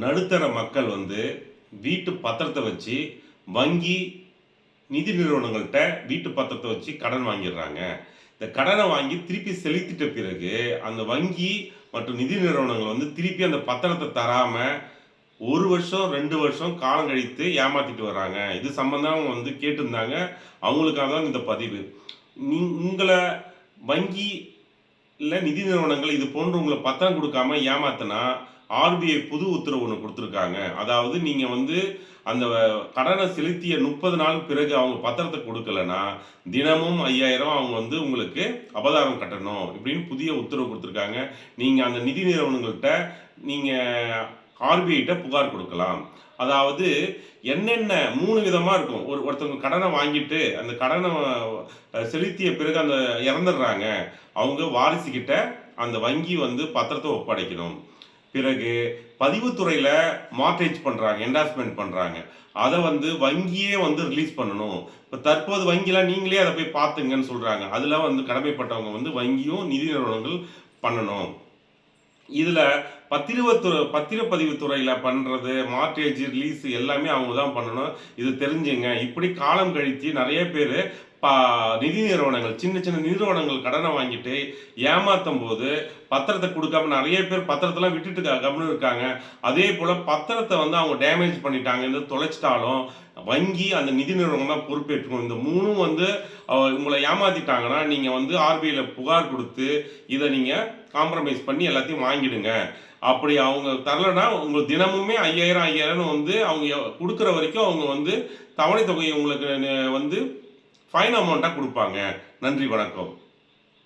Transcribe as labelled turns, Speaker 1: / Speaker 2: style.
Speaker 1: நடுத்தர மக்கள் வந்து வீட்டு பத்திரத்தை வச்சு வங்கி நிதி நிறுவனங்கள்கிட்ட வீட்டு பத்திரத்தை வச்சு கடன் வாங்கிடுறாங்க. இந்த கடனை வாங்கி திருப்பி செலுத்திட்ட பிறகு அந்த வங்கி மற்றும் நிதி நிறுவனங்கள் வந்து திருப்பி அந்த பத்திரத்தை தராமல் ஒரு வருஷம் ரெண்டு வருஷம் காலம் கழித்து ஏமாத்திட்டு வர்றாங்க இது சம்மந்தம் அவங்க வந்து கேட்டிருந்தாங்க. அவங்களுக்காக தான் இந்த பதிவு. நீ உங்களை வங்கியில் நிதி நிறுவனங்கள் இது போன்று உங்களை பத்திரம் கொடுக்காம ஏமாத்தினா ஆர்பிஐ புது உத்தரவு ஒன்று கொடுத்துருக்காங்க. அதாவது நீங்கள் வந்து அந்த கடனை செலுத்திய முப்பது நாள் பிறகு அவங்க பத்திரத்தை கொடுக்கலனா தினமும் ஐயாயிரம் அவங்க வந்து உங்களுக்கு அபதாரம் கட்டணும் இப்படின்னு புதிய உத்தரவு கொடுத்துருக்காங்க. நீங்கள் அந்த நிதி நிறுவனங்கள்கிட்ட நீங்கள் ஆர்பிஐட்ட புகார் கொடுக்கலாம். அதாவது என்னென்ன மூணு விதமாக இருக்கும். ஒரு ஒருத்தவங்க கடனை வாங்கிட்டு அந்த கடனை செலுத்திய பிறகு அந்த இறந்துடுறாங்க. அவங்க வாரிசுக்கிட்ட அந்த வங்கி வந்து பத்திரத்தை ஒப்படைக்கணும். பிறகு பதிவுத்துறையில் மார்டேஜ் பண்ணுறாங்க என்டாஸ்மெண்ட் பண்ணுறாங்க அதை வந்து வங்கியே வந்து ரிலீஸ் பண்ணணும். இப்போ தற்போது வங்கிலாம் நீங்களே அதை போய் பார்த்துங்கன்னு சொல்கிறாங்க அதெல்லாம் வந்து கடமைப்பட்டவங்க வந்து வங்கியும் நிதி நிறுவனங்கள் பண்ணணும். இதில் பத்திரவத்துறை பத்திரப்பதிவு துறையில் பண்ணுறது மார்டேஜ் ரிலீஸ் எல்லாமே அவங்க தான் பண்ணணும். இது தெரிஞ்சுங்க. இப்படி காலம் கழித்து நிறைய பேர் பா நிதி நிறுவனங்கள் சின்ன சின்ன நிறுவனங்கள் கடனை வாங்கிட்டு ஏமாத்தும் போது பத்திரத்தை கொடுக்காம நிறைய பேர் பத்திரத்தெல்லாம் விட்டுட்டு கம்முன்னு இருக்காங்க. அதே போல் பத்திரத்தை வந்து அவங்க டேமேஜ் பண்ணிட்டாங்க. இது தொலைச்சிட்டாலும் வங்கி அந்த நிதி நிறுவனம் தான் பொறுப்பேற்றுக்கணும். இந்த மூணும் வந்து உங்களை ஏமாத்திட்டாங்கன்னா நீங்கள் வந்து ஆர்பிஐயில் புகார் கொடுத்து இதை நீங்கள் காம்ப்ரமைஸ் பண்ணி எல்லாத்தையும் வாங்கிடுங்க. அப்படி அவங்க தரலைன்னா உங்களுக்கு தினமுமே ஐயாயிரம் ஐயாயிரம்னு வந்து அவங்க கொடுக்குற வரைக்கும் அவங்க வந்து தவணை தொகையை உங்களுக்கு வந்து ஃபைன் அமௌண்ட்டாக கொடுப்பாங்க. நன்றி வணக்கம்.